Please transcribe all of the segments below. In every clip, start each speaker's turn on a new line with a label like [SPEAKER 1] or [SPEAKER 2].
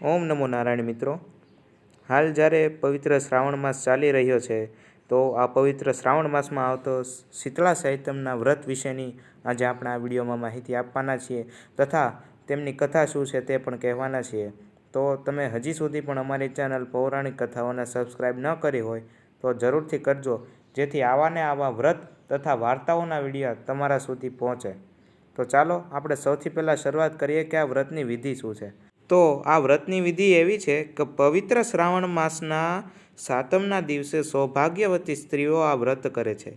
[SPEAKER 1] ઓમ નમો નારાયણ મિત્રો. હાલ જ્યારે પવિત્ર શ્રાવણ માસ ચાલી રહ્યો છે, તો આ પવિત્ર શ્રાવણ માસમાં આવતો શીતળા સાહિત્યમના વ્રત વિશેની આજે આપણે આ વિડીયોમાં માહિતી આપવાના છીએ તથા તેમની કથા શું છે તે પણ કહેવાના છીએ. તો તમે હજી સુધી પણ અમારી ચેનલ પૌરાણિક કથાઓને સબસ્ક્રાઈબ ન કરી હોય, તો જરૂરથી કરજો, જેથી આવાને આવા વ્રત તથા વાર્તાઓના વીડિયો તમારા સુધી પહોંચે. તો ચાલો આપણે સૌથી પહેલાં શરૂઆત કરીએ કે આ વ્રતની વિધિ શું છે. તો આ વ્રતની વિધિ એવી છે કે પવિત્ર શ્રાવણ માસના સાતમના દિવસે સૌભાગ્યવતી સ્ત્રીઓ આ વ્રત કરે છે.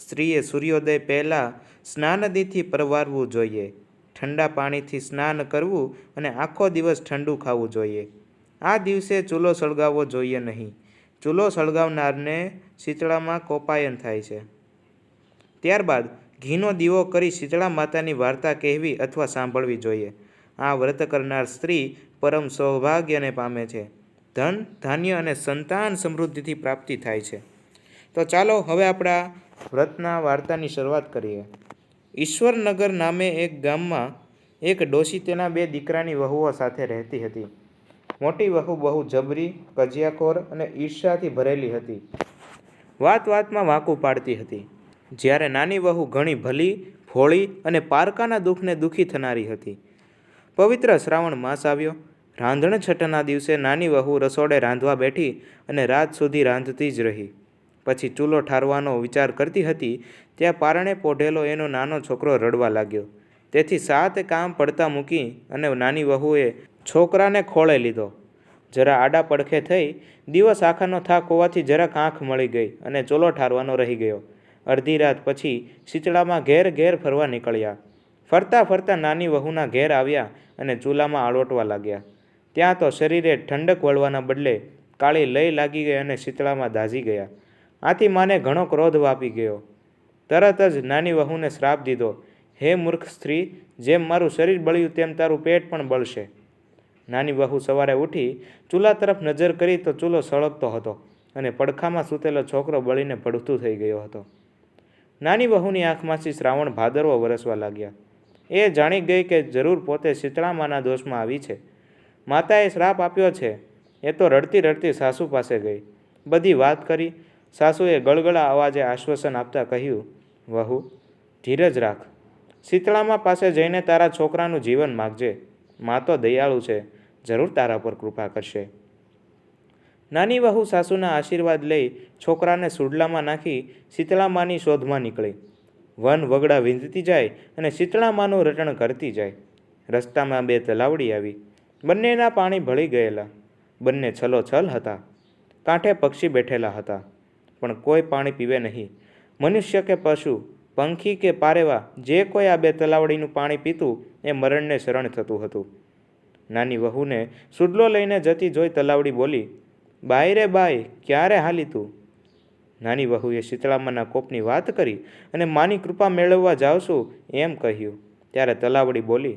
[SPEAKER 1] સ્ત્રીએ સૂર્યોદય પહેલાં સ્નાનદીથી પરવારવું જોઈએ, ઠંડા પાણીથી સ્નાન કરવું અને આખો દિવસ ઠંડુ ખાવું જોઈએ. આ દિવસે ચૂલો સળગાવવો જોઈએ નહીં. ચૂલો સળગાવનારને શીતળામાં કોપાયન થાય છે. ત્યારબાદ ઘીનો દીવો કરી શીતળા માતાની વાર્તા કહેવી અથવા સાંભળવી જોઈએ. આ વ્રત કરનાર સ્ત્રી પરમ સૌભાગ્યને પામે છે. ધન, ધાન્ય અને સંતાન સમૃદ્ધિથી પ્રાપ્તિ થાય છે. તો ચાલો હવે આપણા વ્રતના વાર્તાની શરૂઆત કરીએ. ઈશ્વરનગર નામે એક ગામમાં એક ડોશી તેના બે દીકરાની વહુઓ સાથે રહેતી હતી. મોટી વહુ બહુ જબરી, કજિયાખોર અને ઈર્ષ્યાથી ભરેલી હતી. વાત વાતમાં વાંકું પાડતી હતી. જ્યારે નાની વહુ ઘણી ભલી ભોળી અને પારકાના દુઃખને દુઃખી થનારી હતી. પવિત્ર શ્રાવણ માસ આવ્યો. રાંધણ છઠ્ઠના દિવસે નાની વહુ રસોડે રાંધવા બેઠી અને રાત સુધી રાંધતી જ રહી. પછી ચૂલો ઠારવાનો વિચાર કરતી હતી, ત્યાં પારણે પોઢેલો એનો નાનો છોકરો રડવા લાગ્યો. તેથી સાત કામ પડતા મૂકી અને નાની વહુએ છોકરાને ખોળે લીધો. જરા આડા પડખે થઈ, દિવસ આખાનો થાક હોવાથી જરાક આંખ મળી ગઈ અને ચૂલો ઠારવાનો રહી ગયો. અડધી રાત પછી શીતળામાં ઘેર ઘેર ફરવા નીકળ્યા. ફરતા ફરતા નાની વહુના ઘેર આવ્યા અને ચૂલામાં આળોટવા લાગ્યા. ત્યાં તો શરીરે ઠંડક વળવાના બદલે કાળી લય લાગી ગઈ અને શીતળામાં દાઝી ગયા. આથી માને ઘણો ક્રોધ વાપી ગયો. તરત જ નાની વહુને શ્રાપ દીધો, હે મૂર્ખ સ્ત્રી, જેમ મારું શરીર બળ્યું તેમ તારું પેટ પણ બળશે. નાની વહુ સવારે ઉઠી, ચૂલા તરફ નજર કરી તો ચૂલો સળગતો હતો અને પડખામાં સૂતેલો છોકરો બળીને પડતું થઈ ગયો હતો. નાની વહુની આંખમાંથી શ્રાવણ ભાદરવો વરસવા લાગ્યા. એ જાણી ગઈ કે જરૂર પોતે શીતળામાના દોષમાં આવી છે. માતાએ શ્રાપ આપ્યો છે. એ તો રડતી રડતી સાસુ પાસે ગઈ. બધી વાત કરી સાસુએ ગળગળા અવાજે આશ્વાસન આપતા કહ્યું, વહુ, ધીરજ રાખ. શીતળામા પાસે જઈને તારા છોકરાનું જીવન માગજે. મા તો દયાળુ છે. જરૂર તારા પર કૃપા કરશે. નાની વહુ સાસુના આશીર્વાદ લઈ છોકરાને સુડલામાં નાખી શીતળામાની શોધમાં નીકળી. વન વગડા વીંધતી જાય અને શીતળામાનું રટણ કરતી જાય. રસ્તામાં બે તલાવડી આવી. બંનેના પાણી ભળી ગયેલા. બંને છલોછલ હતા. કાંઠે પક્ષી બેઠેલા હતા. પણ કોઈ પાણી પીવે નહીં. મનુષ્ય કે પશુ, પંખી કે પારેવા, જે કોઈ આ બે તલાવડીનું પાણી પીતું, એ મરણને શરણ થતું હતું. નાની વહુને સુડલો લઈને જતી જોઈ તલાવડી બોલી બાય રે બાય ક્યારે હાલી તું? નાની વહુએ શીતળામાના કોપની વાત કરી અને માની કૃપા મેળવવા જાવશું એમ કહ્યું. ત્યારે તલાવડી બોલી,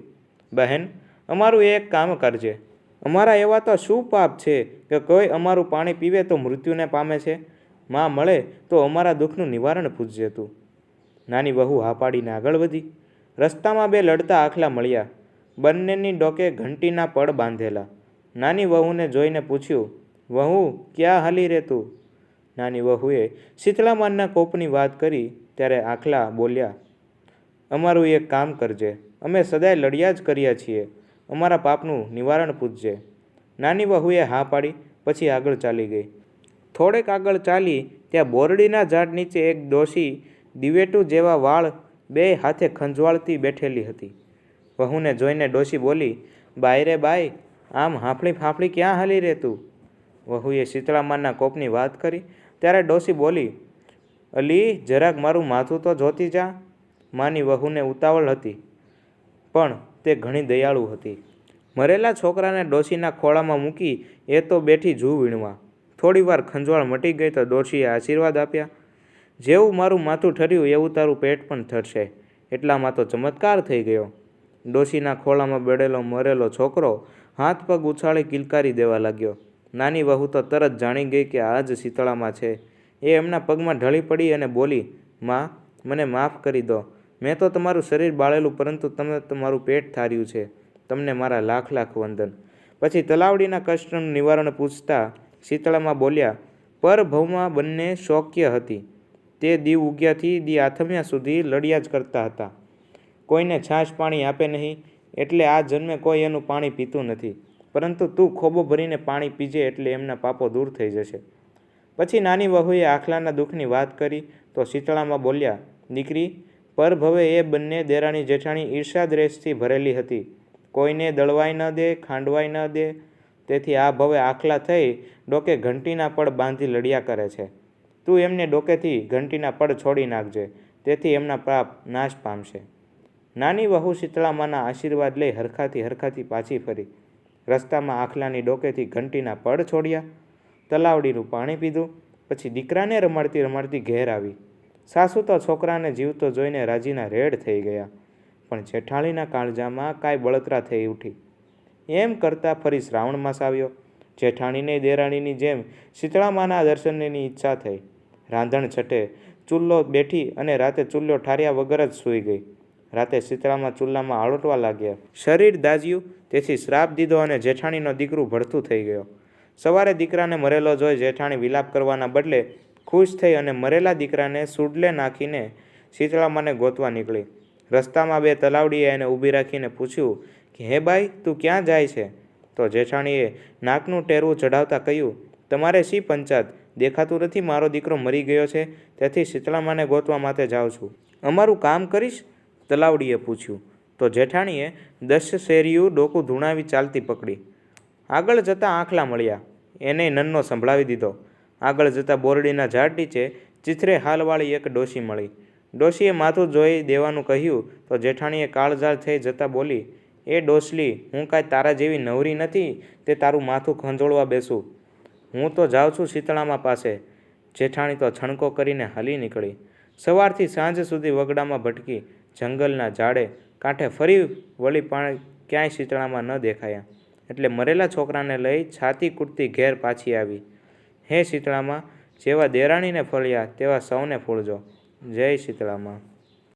[SPEAKER 1] બહેન, અમારું એક કામ કરજે. અમારા એવા તો શું પાપ છે કે કોઈ અમારું પાણી પીવે તો મૃત્યુને પામે છે? માં મળે તો અમારા દુઃખનું નિવારણ પૂછજે તું. નાની વહુ હા પાડીને આગળ વધી. રસ્તામાં બે લડતા આખલા મળ્યા. બંનેની ડોકે ઘંટીના પડ બાંધેલા. નાની વહુને જોઈને પૂછ્યું, વહુ, ક્યાં હાલી રે તું? નાની વહુએ શીતળામાનના કોપની વાત કરી ત્યારે આખલા બોલ્યા, અમારું એક કામ કરજે. અમે સદાય લડ્યા જ કર્યા છીએ. અમારા પાપનું નિવારણ પૂછજે નાની વહુએ હા પાડી, પછી આગળ ચાલી ગઈ. થોડેક આગળ ચાલી ત્યાં બોરડીના ઝાડ નીચે એક ડોશી દિવેટું જેવા વાળ બે હાથે ખંજવાળતી બેઠેલી હતી. વહુને જોઈને ડોશી બોલી, બાઈ રે બાઈ, આમ હાંફળી ફાંફળી ક્યાં હાલી રહેતું વહુએ શીતળામાના કોપની વાત કરી ત્યારે ડોશી બોલી, અલી, જરાક મારું માથું તો જોતી જા. માની વહુને ઉતાવળ હતી, પણ તે ઘણી દયાળુ હતી. મરેલા છોકરાને ડોશીના ખોળામાં મૂકી એ તો બેઠી જૂ વીણવા. થોડીવાર ખંજવાળ મટી ગઈ તો ડોશીએ આશીર્વાદ આપ્યા. જેવું મારું માથું ઠર્યું, એવું તારું પેટ પણ ઠરશે. એટલામાં તો ચમત્કાર થઈ ગયો. ડોશીના ખોળામાં બેડેલો મરેલો છોકરો હાથ પગ ઉછાળી કિલકારી દેવા લાગ્યો. નાની વહુ તો તરત જાણી ગઈ કે આ જ શીતળામાં છે. એ એમના પગમાં ઢળી પડી અને બોલી, માં, મને માફ કરી દો. મેં તો તમારું શરીર બાળેલું, પરંતુ તમે તમારું પેટ ઠાર્યું છે. તમને મારા લાખ લાખ વંદન. પછી તલાવડીના કષ્ટનું નિવારણ પૂછતા શીતળામાં બોલ્યા, પર ભવમાં બંને શોક્ય હતી. તે દીવ ઉગ્યાથી દી આથમ્યા સુધી લડ્યા જ કરતા હતા. કોઈને છાશ પાણી આપે નહીં, એટલે આ જન્મે કોઈ એનું પાણી પીતું નથી. પરંતુ તું ખોબો ભરીને પાણી પીજે એટલે એમના પાપો દૂર થઈ જશે. પછી નાની વહુએ આખલાના દુઃખની વાત કરી તો શીતળામાં બોલ્યા, દીકરી, પર ભવે એ બંને દેરાણી જેઠાણી ઈર્ષાદ્રેષથી ભરેલી હતી. કોઈને દળવાય ન દે ખાંડવાય ન દે. તેથી આ ભવે આખલા થઈ ડોકે ઘંટીના પડ બાંધી લડ્યા કરે છે. તું એમને ડોકેથી ઘંટીના પડ છોડી નાખજે, તેથી એમના પાપ નાશ પામશે. નાની વહુ શીતળામાના આશીર્વાદ લઈ હરખાથી હરખાથી પાછી ફરી. રસ્તામાં આખલાની ડોકેથી ઘંટીના પડ છોડ્યા. તલાવડીનું પાણી પીધું. પછી દીકરાને રમાડતી રમાડતી ઘેર આવી. સાસુ તો છોકરાને જીવતો જોઈને રાજીના રેડ થઈ ગયા. પણ જેઠાણીના કાળજામાં કાંઈ બળતરા થઈ ઉઠી. એમ કરતાં ફરી શ્રાવણ માસ આવ્યો. જેઠાણીને દેરાણીની જેમ શીતળામાના દર્શનની ઈચ્છા થઈ. રાંધણ છઠે ચૂલ્લો બેઠી અને રાતે ચૂલ્લો ઠાર્યા વગર જ સૂઈ ગઈ. રાતે શીતળામાં ચૂલ્લામાં આળોટવા લાગ્યા. શરીર દાજ્યું તેથી શ્રાપ દીધો અને જેઠાણીનો દીકરું ભડથું થઈ ગયો. સવારે દીકરાને મરેલો જોઈ જેઠાણી વિલાપ કરવાના બદલે ખુશ થઈ અને મરેલા દીકરાને સુડલે નાખીને શીતળામાને ગોતવા નીકળી. રસ્તામાં બે તલાવડીએ એને ઊભી રાખીને પૂછ્યું કે, હે બાઈ, તું ક્યાં જાય છે? તો જેઠાણીએ નાકનું ટેરવું ચઢાવતા કહ્યું, તમારે શી પંચાત દેખાતું નથી મારો દીકરો મરી ગયો છે, તેથી શીતળામાને ગોતવા માટે જાઉં છું. અમારું કામ કરીશ તલાવડીએ પૂછ્યું. તો જેઠાણીએ દસ શેરીયું ડોકું ધૂણાવી ચાલતી પકડી. આગળ જતાં આંખલા મળ્યા. એને નન્નો સંભળાવી દીધો. આગળ જતાં બોરડીના ઝાડ નીચે ચિથરે હાલવાળી એક ડોશી મળી. ડોશીએ માથું જોઈ દેવાનું કહ્યું, તો જેઠાણીએ કાળઝાળ થઈ જતાં બોલી, એ ડોસલી હું કાંઈ તારા જેવી નવરી નથી? તે તારું માથું ખંજોળવા બેસું. હું તો જાઉં છું શીતળામાં પાસે. જેઠાણી તો છણકો કરીને હાલી નીકળી. સવારથી સાંજ સુધી વગડામાં ભટકી જંગલના ઝાડે કાંઠે ફરી વળી પણ ક્યાંય શીતળામાં ન દેખાયા. એટલે મરેલા છોકરાને લઈ છાતી કૂટતી ઘેર પાછી આવી. હે શીતળામાં, જેવા દેરાણીને ફળ્યા, તેવા સૌને ફૂળજો જય શીતળામાં.